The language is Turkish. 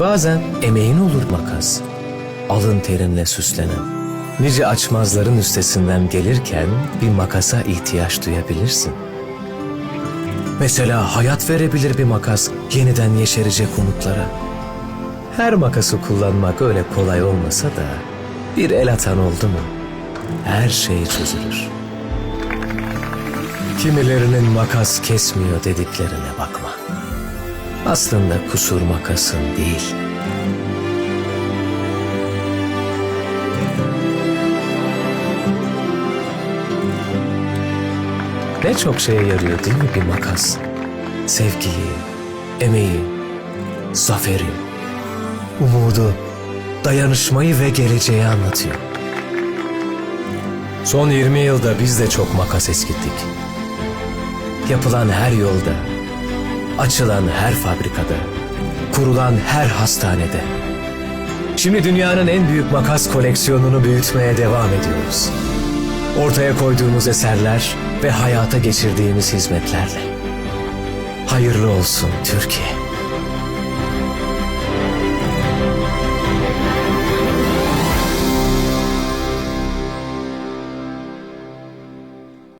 Bazen emeğin olur makas. Alın terinle süslenen. Nice açmazların üstesinden gelirken bir makasa ihtiyaç duyabilirsin. Mesela hayat verebilir bir makas yeniden yeşerecek umutlara. Her makası kullanmak öyle kolay olmasa da bir el atan oldu mu her şey çözülür. Kimilerinin makas kesmiyor dediklerine bakma. Aslında kusur makasın değil. Ne çok şeye yarıyor değil mi bir makas? Sevgiyi, emeği, zaferi, umudu, dayanışmayı ve geleceği anlatıyor. Son 20 yılda biz de çok makas eskittik. Yapılan her yolda, açılan her fabrikada, kurulan her hastanede. Şimdi dünyanın en büyük makas koleksiyonunu büyütmeye devam ediyoruz. Ortaya koyduğumuz eserler ve hayata geçirdiğimiz hizmetlerle. Hayırlı olsun Türkiye.